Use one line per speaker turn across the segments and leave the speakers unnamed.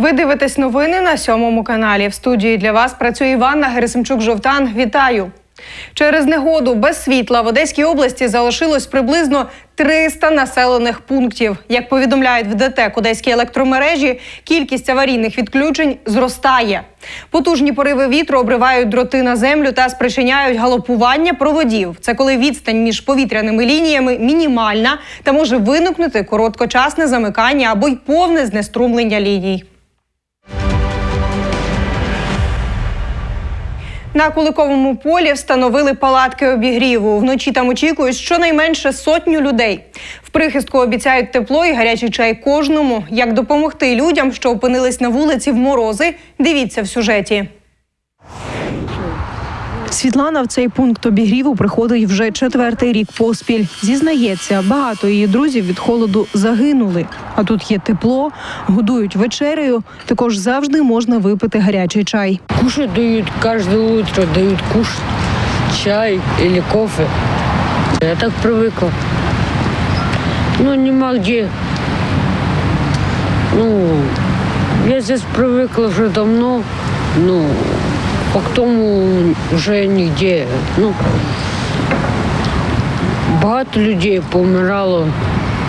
Ви дивитесь новини на сьомому каналі. В студії для вас працює Іванна Герасимчук-Жовтан. Вітаю! Через негоду без світла в Одеській області залишилось приблизно 300 населених пунктів. Як повідомляють в ДТЕК Одеській електромережі, кількість аварійних відключень зростає. Потужні пориви вітру обривають дроти на землю та спричиняють галопування проводів. Це коли відстань між повітряними лініями мінімальна та може виникнути короткочасне замикання або й повне знеструмлення ліній. На Куликовому полі встановили палатки обігріву. Вночі там очікують щонайменше сотню людей. В прихистку обіцяють тепло і гарячий чай кожному. Як допомогти людям, що опинились на вулиці в морози, дивіться в сюжеті. Світлана в цей пункт обігріву приходить вже четвертий рік поспіль. Зізнається, багато її друзів від холоду загинули. А тут є тепло, годують вечерею. Також завжди можна випити гарячий чай.
Кушать дают каждое утро, дают кушать чай или кофе. Я так привыкла. Ну, нема где. Ну, я здесь привыкла уже давно. Ну, тому уже нигде. Ну, багато людей помирало,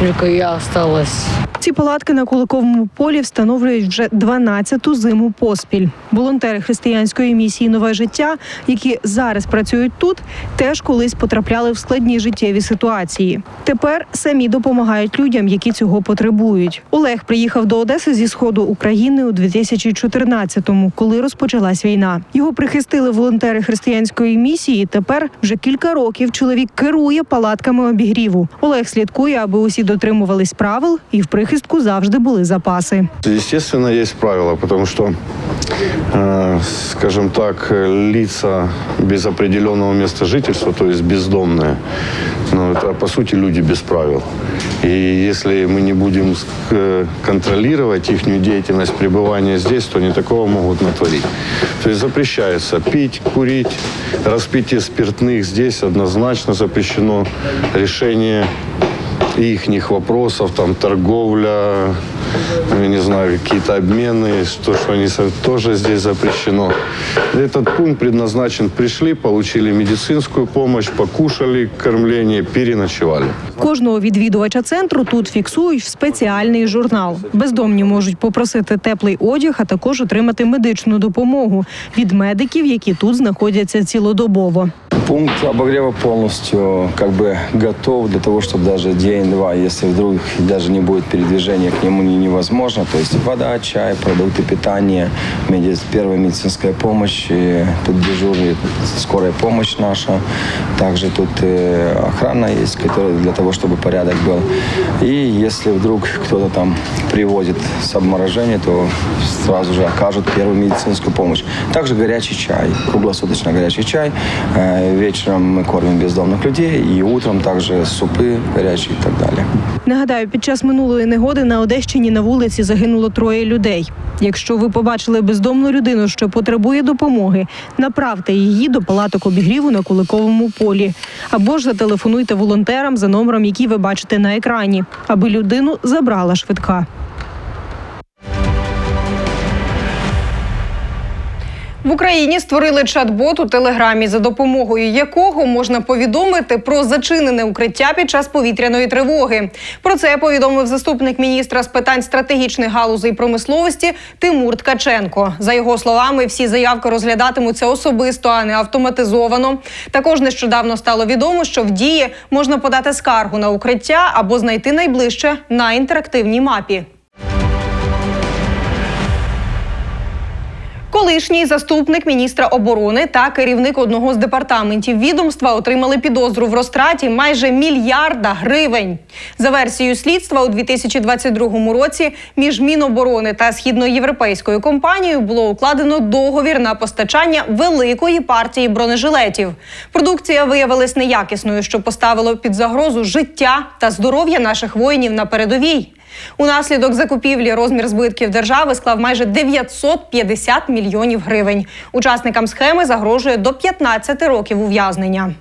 тільки я осталась.
Ці палатки на Куликовому полі встановлюють вже 12-ту зиму поспіль. Волонтери християнської місії Нове життя, які зараз працюють тут, теж колись потрапляли в складні життєві ситуації. Тепер самі допомагають людям, які цього потребують. Олег приїхав до Одеси зі сходу України у 2014-му, коли розпочалась війна. Його прихистили волонтери християнської місії. Тепер вже кілька років чоловік керує палатками обігріву. Олег слідкує, аби усі дотримувались правил, і в прихистку завжди були запаси.
Естественно, есть правила, потому что, э, скажем так, э, лица без определенного места жительства, то есть бездомные, ну, это, по сути, люди без правил. И если мы не будем э, контролировать их деятельность пребывания здесь, то они такого могут натворить. То есть запрещается пить, курить, распитие спиртных здесь однозначно запрещено. Решение их вопросов, там торговля, я не знаю, какие-то обмены, что, что они тоже здесь запрещено. Этот пункт предназначен, пришли, получили медицинскую помощь, покушали кормление, переночевали.
Кожного відвідувача центру тут фіксують в спеціальний журнал. Бездомні можуть попросити теплий одяг, а також отримати медичну допомогу від медиків, які тут знаходяться цілодобово.
Пункт обогрева полностью как бы готов для того, чтобы даже день-два, если вдруг даже не будет передвижения к нему не- невозможно, то есть вода, чай, продукты питания, первая медицинская помощь, тут дежурит скорая помощь наша, также тут э, охрана есть, которая для того, чтобы порядок был. И если вдруг кто-то там приводит с обморожения, то сразу же окажут первую медицинскую помощь. Также горячий чай, круглосуточно горячий чай. Э, Вечером мы кормим бездомных людей, и утром также супы горячие и так далее.
Нагадаю, під час минулої негоди на Одещині на вулиці загинуло троє людей. Якщо ви побачили бездомну людину, що потребує допомоги, направте її до палаток обігріву на Куликовому полі або ж зателефонуйте волонтерам за номером, який ви бачите на екрані, аби людину забрала швидка. В Україні створили чат-бот у телеграмі, за допомогою якого можна повідомити про зачинене укриття під час повітряної тривоги. Про це повідомив заступник міністра з питань стратегічних галузей промисловості Тимур Ткаченко. За його словами, всі заявки розглядатимуться особисто, а не автоматизовано. Також нещодавно стало відомо, що в дії можна подати скаргу на укриття або знайти найближче на інтерактивній мапі. Колишній заступник міністра оборони та керівник одного з департаментів відомства отримали підозру в розтраті майже мільярда гривень. За версією слідства, у 2022 році між Міноборони та східноєвропейською компанією було укладено договір на постачання великої партії бронежилетів. Продукція виявилась неякісною, що поставило під загрозу життя та здоров'я наших воїнів на передовій. Унаслідок закупівлі розмір збитків держави склав майже 950 мільйонів гривень. Учасникам схеми загрожує до 15 років ув'язнення.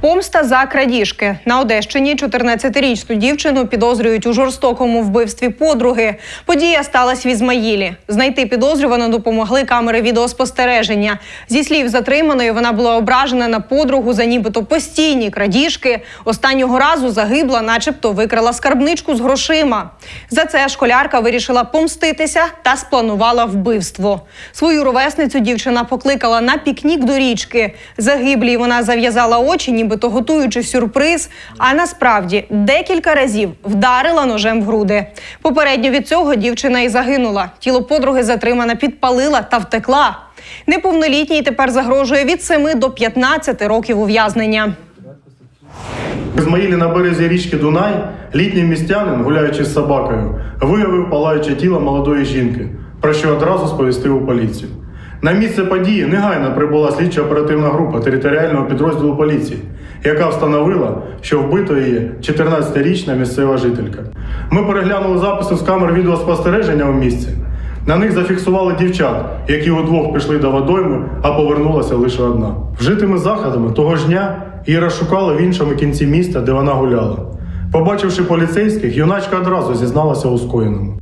Помста за крадіжки на Одещині 14-річну дівчину підозрюють у жорстокому вбивстві подруги. Подія сталася в Ізмаїлі. Знайти підозрювану допомогли камери відеоспостереження. Зі слів затриманої, вона була ображена на подругу за нібито постійні крадіжки. Останнього разу загибла, начебто викрала скарбничку з грошима. За це школярка вирішила помститися та спланувала вбивство. Свою ровесницю дівчина покликала на пікнік до річки. Загиблій вона зав'язала очі, нібито готуючи сюрприз. А насправді декілька разів вдарила ножем в груди. Попередньо від цього дівчина і загинула. Тіло подруги затримана, підпалила та втекла. Неповнолітній тепер загрожує від 7 до 15 років ув'язнення.
В Ізмаїлі на березі річки Дунай літній містянин, гуляючи з собакою, виявив палаюче тіло молодої жінки, про що одразу сповістив у поліцію. На місце події негайно прибула слідчо-оперативна група територіального підрозділу поліції, яка встановила, що вбитою є 14-річна місцева жителька. Ми переглянули записи з камер відеоспостереження у місці. На них зафіксували дівчат, які удвох пішли до водойми, а повернулася лише одна. Вжитими заходами того ж дня її розшукали в іншому кінці міста, де вона гуляла. Побачивши поліцейських, юначка одразу зізналася у скоєному.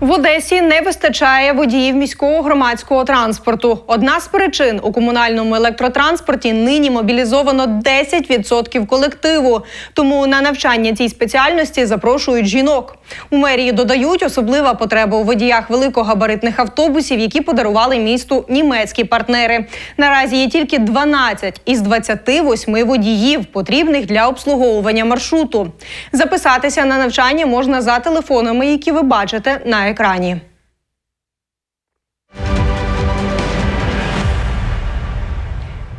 В Одесі не вистачає водіїв міського громадського транспорту. Одна з причин у комунальному електротранспорті нині мобілізовано 10% колективу. Тому на навчання цій спеціальності запрошують жінок. У мерії додають особлива потреба у водіях великогабаритних автобусів, які подарували місту німецькі партнери. Наразі є тільки 12 із 28 водіїв, потрібних для обслуговування маршруту. Записатися на навчання можна за телефонами, які ви бачите на екрані.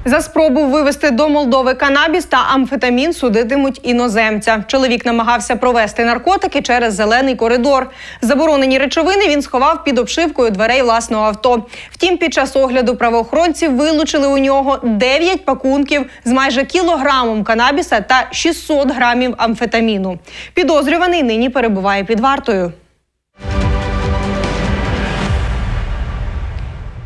За спробу вивезти до Молдови канабіс та амфетамін судитимуть іноземця. Чоловік намагався провести наркотики через зелений коридор. Заборонені речовини він сховав під обшивкою дверей власного авто. Втім, під час огляду правоохоронці вилучили у нього 9 пакунків з майже кілограмом канабіса та 600 грамів амфетаміну. Підозрюваний нині перебуває під вартою.